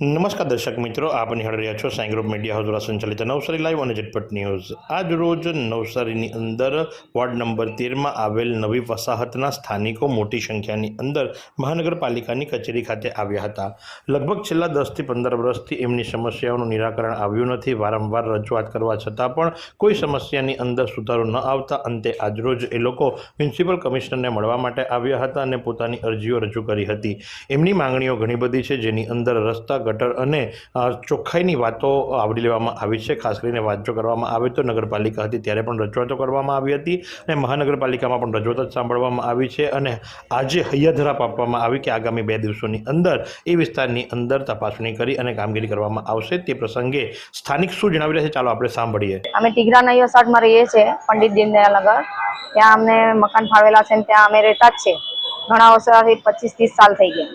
નમસ્કાર દર્શક મિત્રો, આપ નિહાળી રહ્યા છો સાઈ ગ્રુપ મીડિયા હાઉસ દ્વારા સંચાલિત નવસારી લાઈવ અને ઝટપટ ન્યૂઝ. આજ રોજ નવસારીની અંદર વોર્ડ નંબર તેરમાં આવેલ નવી વસાહતના સ્થાનિકો મોટી સંખ્યાની અંદર મહાનગરપાલિકાની કચેરી ખાતે આવ્યા હતા. લગભગ છેલ્લા દસથી પંદર વર્ષથી એમની સમસ્યાઓનું નિરાકરણ આવ્યું નથી. વારંવાર રજૂઆત કરવા છતાં પણ કોઈ સમસ્યાની અંદર સુધારો ન આવતા અંતે આજરોજ એ લોકો મ્યુનિસિપલ કમિશનરને મળવા માટે આવ્યા હતા અને પોતાની અરજીઓ રજૂ કરી હતી. એમની માંગણીઓ ઘણી બધી છે જેની અંદર રસ્તા ગટર અને ચોખ્ખાઈની વાતો આવરી લેવામાં આવી છે. ખાસ કરીને વાત જો કરવામાં આવે તો નગરપાલિકા હતી ત્યારે પણ રજૂઆતો કરવામાં આવી હતી અને મહાનગરપાલિકામાં પણ રજૂઆત સાંભળવામાં આવી છે અને આજે હૈયાધરાપ આપવામાં આવી કે આગામી બે દિવસોની અંદર એ વિસ્તારની અંદર તપાસણી કરી અને કામગીરી કરવામાં આવશે તે પ્રસંગે સ્થાનિક શું જણાવી રહ્યા છે ચાલો આપણે સાંભળીએ. અમે ટીગરા નૈયો સાઈડમાં રહીએ છીએ, પંડિત દીનદયાલનગર ત્યાં અમને મકાન ફાળવેલા છે ત્યાં અમે રહેતા જ છે. ઘણા વર્ષોથી પચીસ ત્રીસ સાલ થઈ ગયા.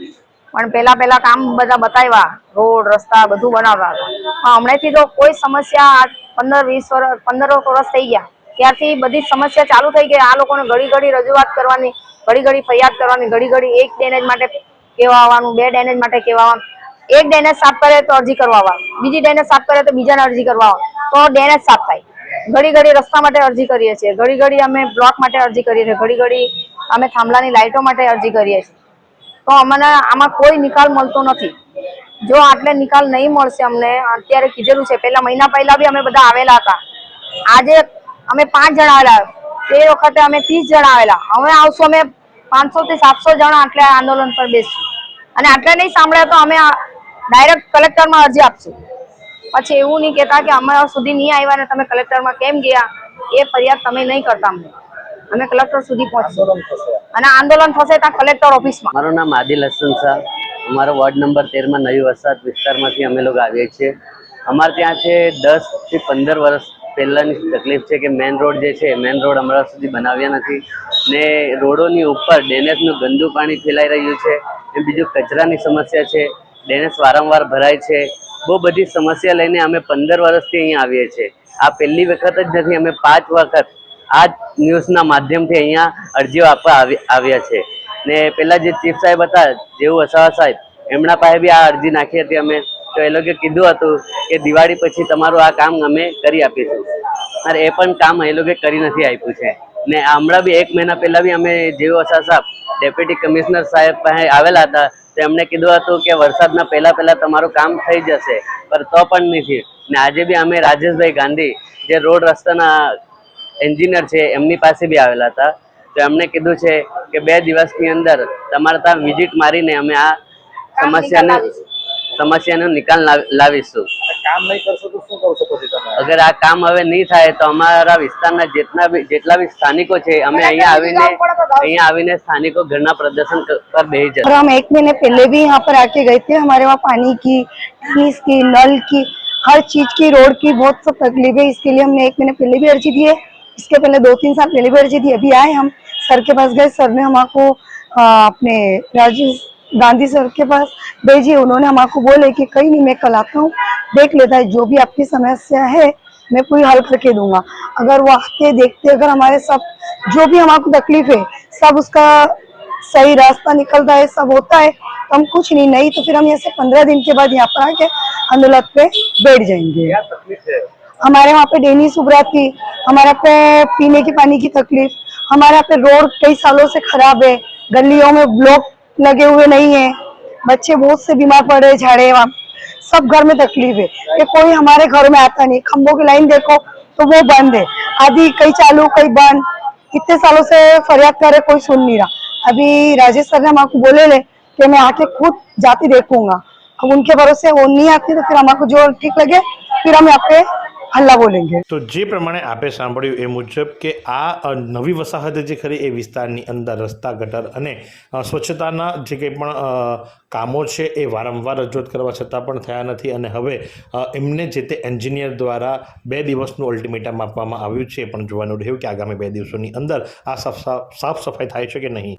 પણ પહેલા પેલા કામ બધા બતાવ્યા. રોડ, રસ્તા બધું બનાવતા હતા. હમણાંથી તો કોઈ સમસ્યા પંદર, વીસ વર્ષ પંદર વર્ષ થઈ ગયા. ત્યારથી બધી સમસ્યા ચાલુ થઈ ગઈ. આ લોકોને ઘડી ઘડી રજૂઆત કરવાની ઘડી ઘડી ફરિયાદ કરવાની ઘડી ઘડી એક ડેનેજ માટે કહેવા આવવાનું બે ડેનેજ માટે કહેવાનું એક ડેનેજ સાફ કરે તો અરજી કરવા બીજી ડેનેજ સાફ કરે તો બીજાને અરજી કરવા તો ડેનેજ સાફ થાય. ઘડી ઘડી રસ્તા માટે અરજી કરીએ છીએ. ઘડી ઘડી અમે બ્લોક માટે અરજી કરીએ છીએ. ઘડી ઘડી અમે થાંભલાની લાઇટો માટે અરજી કરીએ છીએ. તો અમને આમાં કોઈ નિકાલ મળતો નથી. જો આટલે નિકાલ નહીં મળશે અમને, અત્યારે કીધેલું છે, પહેલા મહિના પહેલા બી અમે બધા આવેલા હતા. આજે અમે પાંચ જણા આવેલા. તે વખતે અમે ત્રીસ જણા આવેલા. હવે આવશું અમે પાંચસો થી સાતસો જણા આટલે આંદોલન પર બેસશું. અને આટલે નહીં સાંભળ્યા તો અમે ડાયરેક્ટ કલેક્ટરમાં અરજી આપશું. પછી એવું નહીં કહેતા કે અમારા સુધી નહીં આવ્યા ને તમે કલેક્ટરમાં કેમ ગયા? એ ફરિયાદ તમે નહીં કરતા અમને. અમે કલેક્ટર સુધી પહોંચશું. અને આંદોલન થશે ત્યાં કલેક્ટર ઓફિસમાં. મારું નામ આદિલ હસન શાહ. અમારો વોર્ડ નંબર તેરમાં નવી વરસાદ વિસ્તારમાંથી અમે લોકો આવીએ છીએ. અમારે ત્યાં છે દસથી પંદર વર્ષ પહેલાંની તકલીફ છે કે મેન રોડ જે છે મેન રોડ અમારા સુધી બનાવ્યા નથી. ને રોડોની ઉપર ડેનેસનું ગંદુ પાણી ફેલાઈ રહ્યું છે. ને બીજું કચરાની સમસ્યા છે. ડેનેસ વારંવાર ભરાય છે. બહુ બધી સમસ્યા લઈને અમે પંદર વર્ષથી અહીંયા આવીએ છીએ. આ પહેલી વખત જ નથી અમે પાંચ વખત આ ન્યૂઝના માધ્યમથી અહીંયા અરજીઓ આપવા આવી- આવ્યા છે. ને પેલા જે ચીફ સાહેબ હતા, જેવું વસાવા સાહેબ, એમના પાસે બી આ અરજી નાખી હતી અમે. તો એ લોકોએ કીધું હતું કે દિવાળી પછી તમારું આ કામ અમે કરી આપીશું. અને એ પણ કામ એ લોકોએ કરી નથી આપ્યું છે. ને હમણાં બી એક મહિના પહેલાં બી અમે જેવું વસાવા સાહેબ, ડેપ્યુટી કમિશનર સાહેબ પાસે આવેલા હતા, તો એમણે કીધું હતું કે વરસાદના પહેલા પહેલાં તમારું કામ થઈ જશે પણ તો પણ નથી. ને આજે બી અમે રાજેશભાઈ ગાંધી જે રોડ રસ્તાના એન્જિનિયર છે એમની પાસે બી આવેલા હતા તો એમણે કીધું છે કે બે દિવસની અંદર તમારે ત્યાં વિઝિટ મારીને અમે આ સમસ્યાને સમસ્યાનો નિકાલ લાવ- લાવીશું કામ નહીં કરશો તો શું કરશો પછી તમે અગર આ કામ હવે નહીં થાય તો અમારા વિસ્તારના જેટલા બી જેટલા બી સ્થાનિકો છે અમે અહીંયા આવીને અહીંયા આવીને સ્થાનિકો ઘરના પ્રદર્શન ક- પર બેસી જશે और हम एक महीने पहले भी यहाँ पर आके गए थे हमारे वहाँ पानी की फीस की नल की हर चीज की रोड की बहुत सब तकलीफ है इसके लिए हमने एक महीने पहले भी अर्जी दी है इसके पहले दो तीन साल पहले भी अर्जी दी अभी आए हम। सर के पास गए सर ने हमको अ, अपने राजीव गांधी सर के पास भेजी उन्होंने हमको बोले कि कहीं नहीं मैं कल आता हूँ देख लेता है जो भी आपकी समस्या है मैं पूरी हल करके दूँगा। अगर वो आते देखते अगर हमारे सब जो भी हमको तकलीफ़ है सब उसका सही रास्ता निकलता है सब होता है तो हम कुछ नहीं नहीं तो फिर हम यहाँ से पंद्रह दिन के बाद यहाँ पर आके आंदोलन पे बैठ जाएँगे। है? हमारे वहाँ पे डेनी सुबरा थी, हमारे पे पीने की पानी की तकलीफ़, हमारे यहाँ पे रोड कई सालों से खराब है, गलियों में ब्लॉक लगे हुए नहीं है, बच्चे बहुत से बीमार पड़ रहे झाड़े वहाँ सब घर में तकलीफ़ है कि कोई हमारे घर में आता नहीं खम्भों की लाइन देखो तो वो बंद है आधी कई चालू कहीं बंद, इतने सालों से फरियाद करे कोई सुन नहीं रहा। अभी राजेश सर ने हमारे बोले ले कि मैं आके खुद जाती देखूँगा, अब उनके भरोसे वो नहीं आती तो फिर हमारे जो ठीक लगे, फिर हम यहाँ पे हल्ला बोलेंगे તો જે પ્રમાણે આપે સાંભળ્યું એ મુજબ કે આ અ, નવી વસાહત જે ખરી એ વિસ્તારની અંદર રસ્તા ગટર અને અ, સ્વચ્છતાના જે કંઈ પણ અ, કામો છે એ વારંવાર રજૂઆત કરવા છતાં પણ થયા નથી અને હવે અ, એમને જે તે એન્જિનિયર દ્વારા બે દિવસનું અલ્ટિમેટમ આપવામાં આવ્યું છે એ પણ જોવાનું રહ્યું કે આગામી બે દિવસોની અંદર આ સાફ સાફ સાફ સફાઈ થાય છે કે નહીં